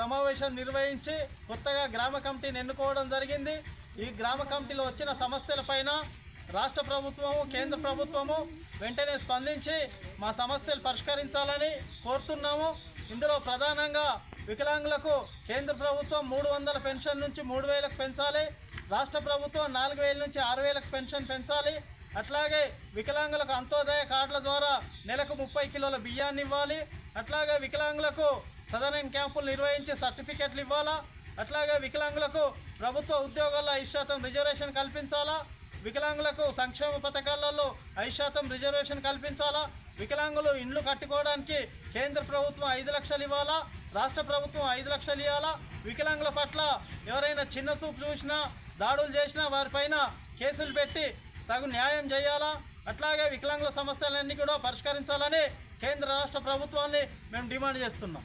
సమావేశం నిర్వహించి కొత్తగా గ్రామ కమిటీని ఎన్నుకోవడం జరిగింది. ఈ గ్రామ కమిటీలో వచ్చిన సమస్యలపైన రాష్ట్ర ప్రభుత్వము కేంద్ర ప్రభుత్వము వెంటనే స్పందించి మా సమస్యలు పరిష్కరించాలని కోరుతున్నాము. ఇందులో ప్రధానంగా వికలాంగులకు కేంద్ర ప్రభుత్వం మూడు వందల పెన్షన్ నుంచి మూడు వేలకు పెంచాలి. రాష్ట్ర ప్రభుత్వం నాలుగు వేల నుంచి ఆరు వేలకు పెన్షన్ పెంచాలి. అట్లాగే వికలాంగులకు అంత్యోదయ కార్డుల ద్వారా నెలకు ముప్పై కిలోల బియ్యాన్ని ఇవ్వాలి. అట్లాగే వికలాంగులకు సదరన్ క్యాంపులు నిర్వహించి సర్టిఫికెట్లు ఇవ్వాలా? అట్లాగే వికలాంగులకు ప్రభుత్వ ఉద్యోగాల్లో ఐదు శాతం రిజర్వేషన్ కల్పించాలా? వికలాంగులకు సంక్షేమ పథకాలలో ఐదు శాతం రిజర్వేషన్ కల్పించాలా? వికలాంగులు ఇండ్లు కట్టుకోవడానికి కేంద్ర ప్రభుత్వం ఐదు లక్షలు ఇవ్వాలా? రాష్ట్ర ప్రభుత్వం ఐదు లక్షలు ఇవ్వాలా వికలాంగుల పట్ల ఎవరైనా చిన్న చూపు చూసినా దాడులు చేసినా వారిపైన కేసులు పెట్టి తగు న్యాయం చేయాలా? అట్లాగే వికలాంగుల సమస్యలన్నీ కూడా పరిష్కరించాలని కేంద్ర రాష్ట్ర ప్రభుత్వాన్ని మేము డిమాండ్ చేస్తున్నాం.